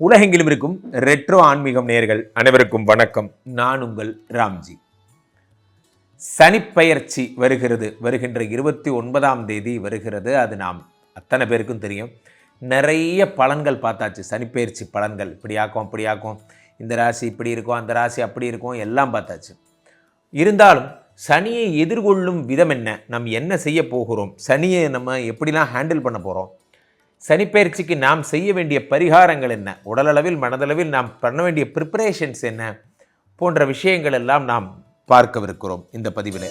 உலகெங்கிலும் இருக்கும் ரெட்ரோ ஆன்மீகம் நேர்கள் அனைவருக்கும் வணக்கம். நான் உங்கள் ராம்ஜி. சனிப்பெயர்ச்சி வருகிறது. வருகின்ற இருபத்தி ஒன்பதாம் தேதி வருகிறது. அது நாம் அத்தனை பேருக்கும் தெரியும். நிறைய பலன்கள் பார்த்தாச்சு. சனிப்பெயர்ச்சி பலன்கள். இப்படியாக்கும் அப்படியாக்கும் இந்த ராசி இப்படி இருக்கும் அந்த ராசி அப்படி இருக்கும். எல்லாம் பார்த்தாச்சு. இருந்தாலும் சனியை எதிர்கொள்ளும் விதம் என்ன? நம்ம என்ன செய்ய போகிறோம்? சனியை நம்ம எப்படிலாம் ஹேண்டில் பண்ண போகிறோம் சனிப்பெயர்ச்சிக்கு நாம் செய்ய வேண்டிய பரிகாரங்கள் என்ன? உடலளவில் மனதளவில் நாம் பண்ண வேண்டிய ப்ரிப்பரேஷன்ஸ் என்ன? போன்ற விஷயங்கள் எல்லாம் நாம் பார்க்கவிருக்கிறோம் இந்த பதிவில்.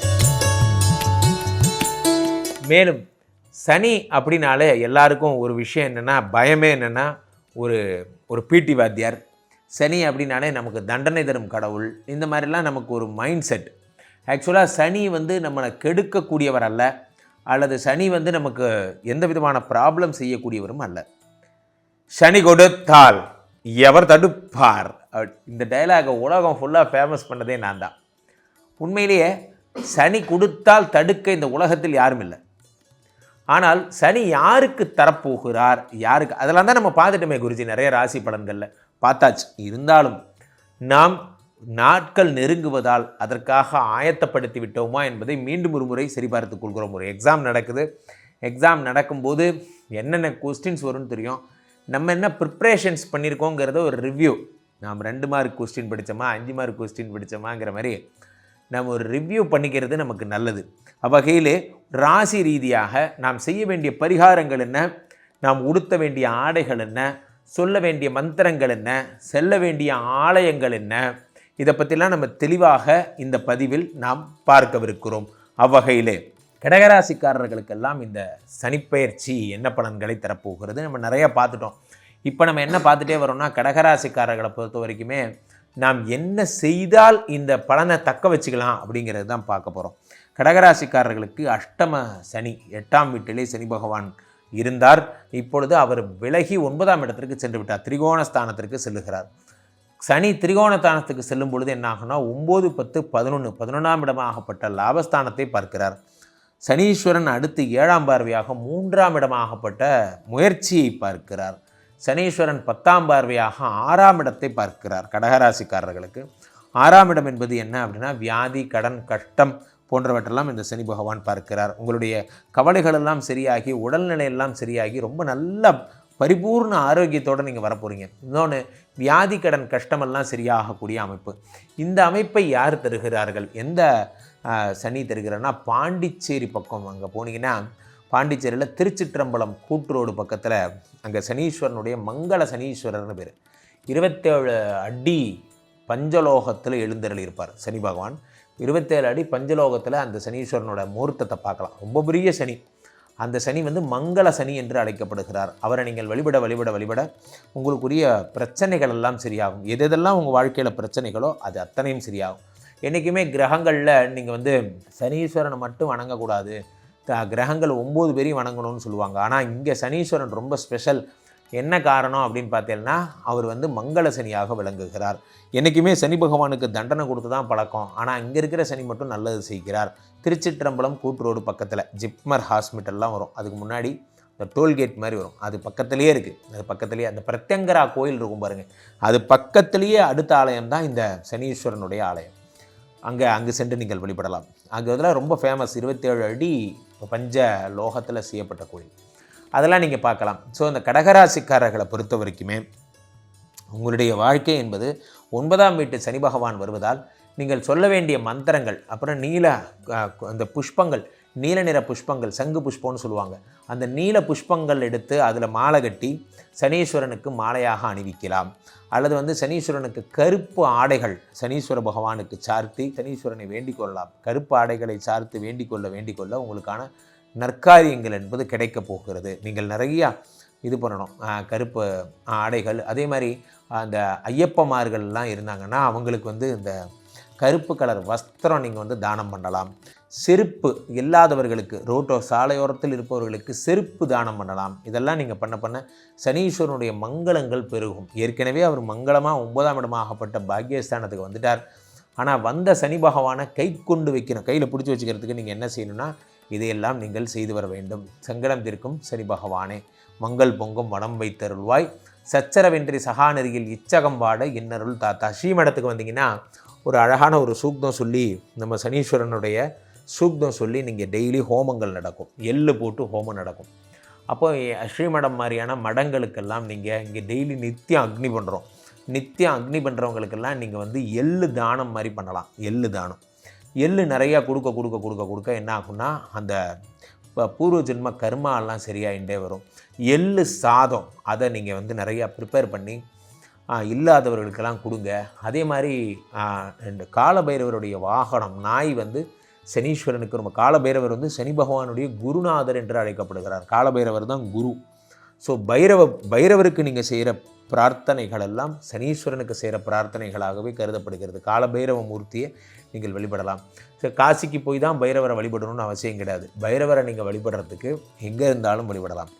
மேலும் சனி அப்படின்னாலே எல்லாருக்கும் ஒரு விஷயம் என்னென்னா பயமே என்னென்னா ஒரு ஒரு பிடி வாத்தியார். சனி அப்படின்னாலே நமக்கு தண்டனை தரும் கடவுள். இந்த மாதிரிலாம் நமக்கு ஒரு மைண்ட் செட் ஆக்சுவலாக சனி வந்து நம்மளை கெடுக்கக்கூடியவர் அல்ல. அல்லது சனி வந்து நமக்கு எந்த விதமான ப்ராப்ளம் செய்யக்கூடியவரும் அல்ல. சனி கொடுத்தால் எவர் தடுப்பார்? இந்த டயலாகை உலகம் ஃபுல்லாக ஃபேமஸ் பண்ணதே நான் தான். உண்மையிலேயே சனி கொடுத்தால் தடுக்க இந்த உலகத்தில் யாரும் இல்லை. ஆனால் சனி யாருக்கு தரப்போகிறார்? யாருக்கு? அதெல்லாம் தான் நம்ம பார்த்துட்டோமே குருஜி. நிறைய ராசி பலன்களில். பார்த்தாச்சு. இருந்தாலும் நாம் நாட்கள் நெருங்குவதால் அதற்காக ஆயத்தப்படுத்தி விட்டோமா என்பதை மீண்டும் ஒரு முறை சரிபார்த்துக் கொள்கிறோம். ஒரு எக்ஸாம் நடக்குது. எக்ஸாம் நடக்கும்போது என்னென்ன கொஸ்டின்ஸ் வரும்னு தெரியும். நம்ம என்ன ப்ரிப்ரேஷன்ஸ் பண்ணியிருக்கோங்கிறத ஒரு ரிவ்யூ நாம் ரெண்டு மார்க் கொஸ்டின் படித்தோமா அஞ்சு மார்க் கொஸ்டின் படித்தோமாங்கிற மாதிரி நம்ம ஒரு ரிவ்யூ பண்ணிக்கிறது நமக்கு நல்லது. அவ்வகையில் ராசி ரீதியாக நாம் செய்ய வேண்டிய பரிகாரங்கள் என்ன? நாம் உடுத்த வேண்டிய ஆடைகள் என்ன? சொல்ல வேண்டிய மந்திரங்கள் என்ன? செல்ல வேண்டிய ஆலயங்கள் என்ன? இதை பற்றிலாம் நம்ம தெளிவாக இந்த பதிவில் நாம் பார்க்கவிருக்கிறோம். அவ்வகையிலே கடகராசிக்காரர்களுக்கெல்லாம் இந்த சனிப்பெயர்ச்சி என்ன பலன்களை தரப்போகிறது? நம்ம நிறைய பார்த்துட்டோம். இப்போ நம்ம என்ன பார்த்துட்டே வரோம்னா கடகராசிக்காரர்களை பொறுத்த வரைக்குமே நாம் என்ன செய்தால் இந்த பலனை தக்க வச்சுக்கலாம் அப்படிங்கிறது தான் பார்க்க போகிறோம் கடகராசிக்காரர்களுக்கு அஷ்டம சனி எட்டாம் வீட்டிலே சனி பகவான் இருந்தார். இப்பொழுது அவர் விலகி ஒன்பதாம் இடத்திற்கு சென்று விட்டார். திரிகோணஸ்தானத்திற்கு செல்லுகிறார். சனி திரிகோணத்தானத்துக்கு செல்லும் பொழுது என்ன ஆகும்னா ஒம்பது பத்து பதினொன்று பதினொன்றாம் இடமாகப்பட்ட லாபஸ்தானத்தை பார்க்கிறார். சனீஸ்வரன் அடுத்து ஏழாம் பார்வையாக மூன்றாம் இடமாகப்பட்ட முயற்சியை பார்க்கிறார். சனீஸ்வரன் பத்தாம் பார்வையாக ஆறாம் இடத்தை பார்க்கிறார் கடகராசிக்காரர்களுக்கு. ஆறாம் இடம் என்பது என்ன அப்படின்னா வியாதி கடன் கஷ்டம் போன்றவற்றெல்லாம் இந்த சனி பகவான் பார்க்கிறார். உங்களுடைய கவலைகளெல்லாம் சரியாகி உடல்நிலையெல்லாம் சரியாகி ரொம்ப நல்ல பரிபூர்ண ஆரோக்கியத்தோடு நீங்கள் வரப்போகிறீங்க இன்னொன்று வியாதி கடன் கஷ்டமெல்லாம் சரியாகக்கூடிய அமைப்பு. இந்த அமைப்பை யார் தருகிறார்கள்? எந்த சனி தருகிறார்னா பாண்டிச்சேரி பக்கம் அங்கே போனீங்கன்னா பாண்டிச்சேரியில் திருச்சிற்றம்பலம் கூட்டுரோடு பக்கத்தில் அங்கே சனீஸ்வரனுடைய மங்கள சனீஸ்வரர்னு பேர். இருபத்தேழு அடி பஞ்சலோகத்தில் எழுந்தருள் இருப்பார் சனி பகவான். இருபத்தேழு அடி பஞ்சலோகத்தில் அந்த சனீஸ்வரனோட முகூர்த்தத்தை பார்க்கலாம். ரொம்ப பெரிய சனி. அந்த சனி வந்து மங்கள சனி என்று அழைக்கப்படுகிறார். அவரை நீங்கள் வழிபட வழிபட வழிபட உங்களுக்குரிய பிரச்சனைகள் எல்லாம் சரியாகும். எது எதெல்லாம் உங்கள் வாழ்க்கையில் பிரச்சனைகளோ அது அத்தனையும் சரியாகும். என்றைக்குமே கிரகங்களில் நீங்கள் வந்து சனீஸ்வரனை மட்டும் வணங்கக்கூடாது. கிரகங்கள் ஒம்பது பேரையும் வணங்கணும்னு சொல்லுவாங்க. ஆனால் இங்கே சனீஸ்வரன் ரொம்ப ஸ்பெஷல். என்ன காரணம் அப்படின்னு பார்த்தீங்கன்னா அவர் வந்து மங்கள சனியாக விளங்குகிறார். என்றைக்குமே சனி பகவானுக்கு தண்டனை கொடுத்து தான் பழக்கம். ஆனால் இங்கே இருக்கிற சனி மட்டும் நல்லது செய்கிறார். திருச்சிற்றம்பலம் கூட்டுரோடு பக்கத்தில் ஜிப்மர் ஹாஸ்பிட்டல்லாம் வரும். அதுக்கு முன்னாடி இந்த டோல்கேட் மாதிரி வரும். அது பக்கத்துலேயே இருக்குது அது பக்கத்துலேயே அந்த பிரத்யங்கரா கோயில் இருக்கும் பாருங்கள் அது பக்கத்துலேயே அடுத்த ஆலயம் தான் இந்த சனீஸ்வரனுடைய ஆலயம். அங்கே அங்கே சென்று நீங்கள் வழிபடலாம். அங்கே இதெல்லாம் ரொம்ப ஃபேமஸ் இருபத்தேழு அடி பஞ்ச லோகத்தில் செய்யப்பட்ட கோயில். அதெல்லாம் நீங்கள் பார்க்கலாம். ஸோ இந்த கடகராசிக்காரர்களை பொறுத்த வரைக்குமே உங்களுடைய வாழ்க்கை என்பது ஒன்பதாம் வீட்டு சனி பகவான் வருவதால் நீங்கள் சொல்ல வேண்டிய மந்திரங்கள் அப்புறம் நீல அந்த புஷ்பங்கள் நீல நிற புஷ்பங்கள் சங்கு புஷ்பம்னு சொல்லுவாங்க. அந்த நீல புஷ்பங்கள் எடுத்து அதில் மாலை கட்டி சனீஸ்வரனுக்கு மாலையாக அணிவிக்கலாம். அல்லது வந்து சனீஸ்வரனுக்கு கருப்பு ஆடைகள் சனீஸ்வர பகவானுக்கு சார்த்தி சனீஸ்வரனை வேண்டிக் கொள்ளலாம். கருப்பு ஆடைகளை சார்த்து வேண்டிக் கொள்ள வேண்டிக் கொள்ள உங்களுக்கான நற்காரியங்கள் என்பது கிடைக்கப் போகிறது. நீங்கள் நிறையா இது பண்ணணும். கருப்பு ஆடைகள். அதே மாதிரி அந்த ஐயப்பமார்கள்லாம் இருந்தாங்கன்னா அவங்களுக்கு வந்து இந்த கருப்பு கலர் வஸ்திரம் நீங்கள் வந்து தானம் பண்ணலாம். செருப்பு இல்லாதவர்களுக்கு ரோட்டோ சாலையோரத்தில் இருப்பவர்களுக்கு செருப்பு தானம் பண்ணலாம். இதெல்லாம் நீங்கள் பண்ண பண்ண சனீஸ்வரனுடைய மங்களங்கள் பெருகும். ஏற்கனவே அவர் மங்களமாக ஒன்பதாம் இடமாகப்பட்ட பாக்யஸ்தானத்துக்கு வந்துட்டார். ஆனால் வந்த சனி பகவானை கை கொண்டு வைக்கணும். கையில் பிடிச்சி வச்சுக்கிறதுக்கு நீங்கள் என்ன செய்யணும்னா இதையெல்லாம் நீங்கள் செய்து வர வேண்டும். சங்கடம் தீர்க்கும் சனி பகவானே. மங்கள் பொங்கும் வனம் வைத்தருள்வாய். சச்சரவென்றி சகாநெறியில் இச்சகம் வாட இன்னருள் தாத்தா. ஸ்ரீமடத்துக்கு வந்தீங்கன்னா ஒரு அழகான ஒரு சூக்தம் சொல்லி நம்ம சனீஸ்வரனுடைய சூக்தம் சொல்லி நீங்கள் டெய்லி ஹோமங்கள் நடக்கும். எள்ளு போட்டு ஹோமம் நடக்கும். அப்போ ஸ்ரீமடம் மாதிரியான மடங்களுக்கெல்லாம் நீங்கள் இங்கே டெய்லி நித்தியம் அக்னி பண்ணுறோம் நித்தியம் அக்னி பண்ணுறவங்களுக்கெல்லாம் நீங்கள் வந்து எள்ளு தானம் மாதிரி பண்ணலாம். எள்ளு தானம். எள்ளு நிறையா கொடுக்க கொடுக்க கொடுக்க கொடுக்க என்ன ஆகும்னா அந்த ப- பூர்வ ஜென்ம கர்மாலாம் சரியாயிட்டே வரும். எள்ளு சாதம் அதை நீங்கள் வந்து நிறையா ப்ரிப்பேர் பண்ணி இல்லாதவர்களுக்கெல்லாம் கொடுங்க. அதே மாதிரி காலபைரவருடைய வாகனம் நாய் வந்து சனீஸ்வரனுக்கு ரொம்ப காலபைரவர் வந்து சனி பகவானுடைய குருநாதர் என்று அழைக்கப்படுகிறார். காலபைரவர் தான் குரு. ஸோ பைரவ பைரவருக்கு நீங்கள் செய்கிற பிரார்த்தனைகள் எல்லாம் சனீஸ்வரனுக்கு செய்கிற பிரார்த்தனைகளாகவே கருதப்படுகிறது. காலபைரவ மூர்த்தியை நீங்கள் வழிபடலாம். ஸோ காசிக்கு போய் தான் பைரவரை வழிபடணும்னு அவசியம் கிடையாது. பைரவரை நீங்கள் வழிபடுறதுக்கு எங்கே இருந்தாலும் வழிபடலாம்.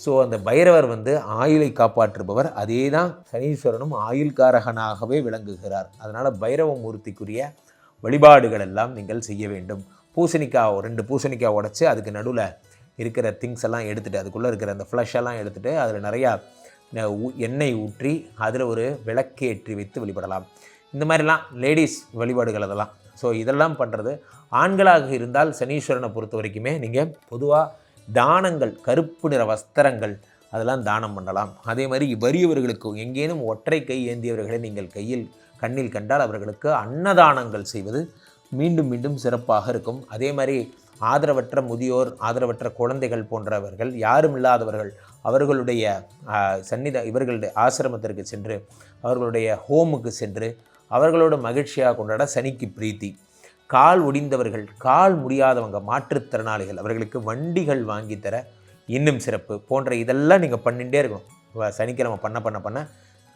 ஸோ அந்த பைரவர் வந்து ஆயுளை காப்பாற்றுபவர். அதே தான் சனீஸ்வரனும் ஆயுள்காரகனாகவே விளங்குகிறார். அதனால் பைரவ மூர்த்திக்குரிய வழிபாடுகள் எல்லாம் நீங்கள் செய்ய வேண்டும். பூசணிக்காய் ரெண்டு பூசணிக்காய் உடைச்சி அதுக்கு நடுவில் இருக்கிற திங்ஸ் எல்லாம் எடுத்துகிட்டு அதுக்குள்ளே இருக்கிற அந்த ஃப்ளஷ் எல்லாம் எடுத்துகிட்டு அதில் நிறையா எண்ணெய் ஊற்றி அதில் ஒரு விளக்கேற்றி வைத்து வழிபடலாம். இந்த மாதிரிலாம் லேடிஸ் வழிபாடுகள் அதெல்லாம். ஸோ இதெல்லாம் பண்ணுறது ஆண்களாக இருந்தால் சனீஸ்வரனை பொறுத்த வரைக்குமே நீங்கள் பொதுவாக தானங்கள் கருப்பு நிற வஸ்திரங்கள் அதெல்லாம் தானம் பண்ணலாம். அதே மாதிரி வறியவர்களுக்கு எங்கேனும் ஒற்றை கை ஏந்தியவர்களை நீங்கள் கையில் கண்ணில் கண்டால் அவர்களுக்கு அன்னதானங்கள் செய்வது மீண்டும் மீண்டும் சிறப்பாக இருக்கும். அதே மாதிரி ஆதரவற்ற முதியோர் ஆதரவற்ற குழந்தைகள் போன்றவர்கள் யாரும் இல்லாதவர்கள் அவர்களுடைய சன்னித சந்நித இவர்களுடைய ஆசிரமத்திற்கு சென்று அவர்களுடைய ஹோமுக்கு சென்று அவர்களோட மகிழ்ச்சியாக கொண்டாட சனிக்கு பிரீத்தி. கால் ஒடிந்தவர்கள் கால் முடியாதவங்க மாற்றுத்திறனாளிகள் அவர்களுக்கு வண்டிகள் வாங்கி தர இன்னும் சிறப்பு போன்ற இதெல்லாம் நீங்கள் பண்ணிகிட்டே இருக்கணும். சனிக்கிழமை பண்ண பண்ண பண்ண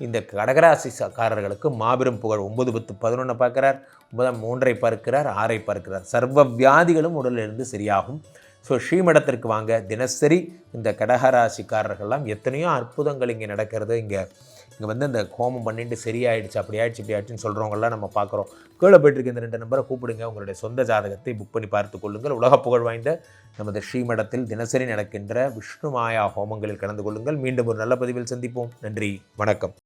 இந்த கடகராசிக்காரர்களுக்கு மாபெரும் புகழ் ஒன்பது பத்து பதினொன்று பார்க்கிறார் ஒன்பதாம் மூன்றை பார்க்கிறார் ஆறை பார்க்கிறார். சர்வ வியாதிகளும் உடலிலிருந்து சரியாகும். ஸோ ஸ்ரீமடத்திற்கு வாங்க. தினசரி இந்த கடகராசிக்காரர்கள்லாம் எத்தனையோ அற்புதங்கள் இங்கே நடக்கிறது. இங்கே இங்கே வந்து இந்த ஹோமம் பண்ணிட்டு சரியாயிடுச்சு அப்படி ஆயிடுச்சு இப்படி ஆயிடுச்சுன்னு சொல்கிறவங்களாம் நம்ம பார்க்குறோம். கீழே போயிட்டுருக்க இந்த ரெண்டு நம்பரை கூப்பிடுங்க. உங்களுடைய சொந்த ஜாதகத்தை புக் பண்ணி பார்த்து கொள்ளுங்கள். உலக புகழ் வாய்ந்த நமது ஸ்ரீமடத்தில் தினசரி நடக்கின்ற விஷ்ணு மாயா ஹோமங்களில் கலந்து கொள்ளுங்கள். மீண்டும் ஒரு நல்ல பதிவில் சந்திப்போம். நன்றி. வணக்கம்.